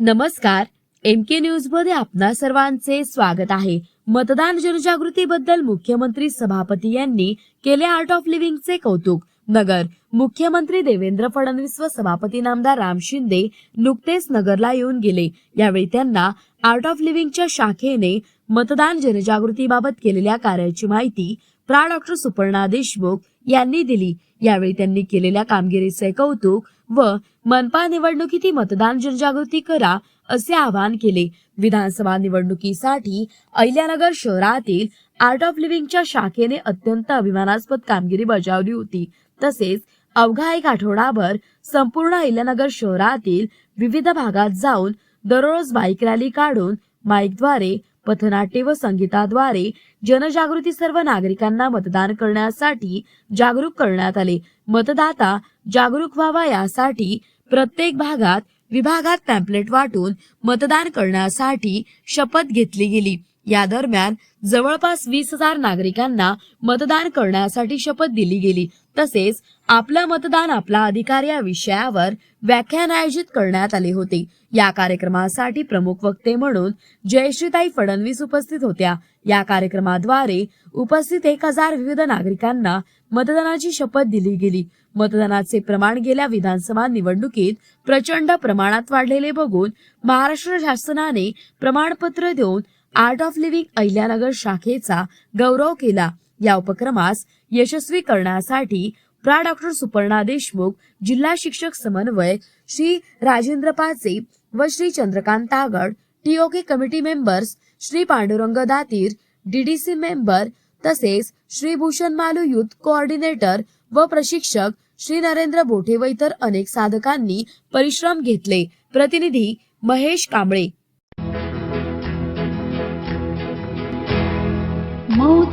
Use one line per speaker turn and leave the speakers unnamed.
नमस्कार एम के न्यूजमध्ये आपणा सर्वांचे स्वागत आहे. मतदान जनजागृतीबद्दल मुख्यमंत्री सभापती यांनी केले आर्ट ऑफ लिव्हिंगचे कौतुक. नगर. मुख्यमंत्री देवेंद्र फडणवीस व सभापती नामदार राम शिंदे नुकतेच नगरला येऊन गेले. यावेळी त्यांना आर्ट ऑफ लिव्हिंगच्या शाखेने मतदान जनजागृतीबाबत केलेल्या कार्याची माहिती प्रा डॉक्टर सुपर्णा देशमुख यांनी दिली. यावेळी त्यांनी केलेल्या कामगिरीचे कौतुक व मनपा निवडणुकीतील मतदान जनजागृती करा असे आवाहन केले. विधानसभा निवडणुकीसाठी अहिल्यानगर शहरातील आर्ट ऑफ लिव्हिंगच्या शाखेने अत्यंत अभिमानास्पद कामगिरी बजावली होती. तसेच अवघा एक आठवडाभर संपूर्ण अहिल्यानगर शहरातील विविध भागात जाऊन दररोज बाईक रॅली काढून माईकद्वारे पथनाट्य व संगीताद्वारे जनजागृती सर्व नागरिकांना मतदान करण्यासाठी जागरूक करण्यात आले. मतदाता जागरूक व्हावा यासाठी प्रत्येक भागात विभागात पॅम्पलेट वाटून मतदान करण्यासाठी शपथ घेतली गेली. या दरम्यान जवळपास वीस हजार नागरिकांना मतदान करण्यासाठी शपथ दिली गेली. तसेच आपलं मतदान आपला अधिकार या विषयावर व्याख्यान आयोजित करण्यात आले होते. या कार्यक्रमासाठी प्रमुख वक्ते म्हणून जयश्रीताई फडणवीस उपस्थित होत्या. या कार्यक्रमाद्वारे उपस्थित एक हजार विविध नागरिकांना मतदानाची शपथ दिली गेली. मतदानाचे प्रमाण गेल्या विधानसभा निवडणुकीत प्रचंड प्रमाणात वाढलेले बघून महाराष्ट्र शासनाने प्रमाणपत्र देऊन आर्ट ऑफ लिव्हिंग अहिल्यानगर शाखेचा गौरव केला. या उपक्रमास यशस्वी करण्यासाठी प्रा. डॉक्टर सुपर्णा देशमुख जिल्हा शिक्षक समन्वय श्री राजेंद्र पाचे व Shri Chandrakant Tagad TOK committee members Shri Pandurang Datir DDC member तसेच श्री भूषण मालू युथ कोऑर्डिनेटर व प्रशिक्षक श्री नरेंद्र बोठे व इतर अनेक साधकांनी परिश्रम घेतले. प्रतिनिधी महेश कांबळे.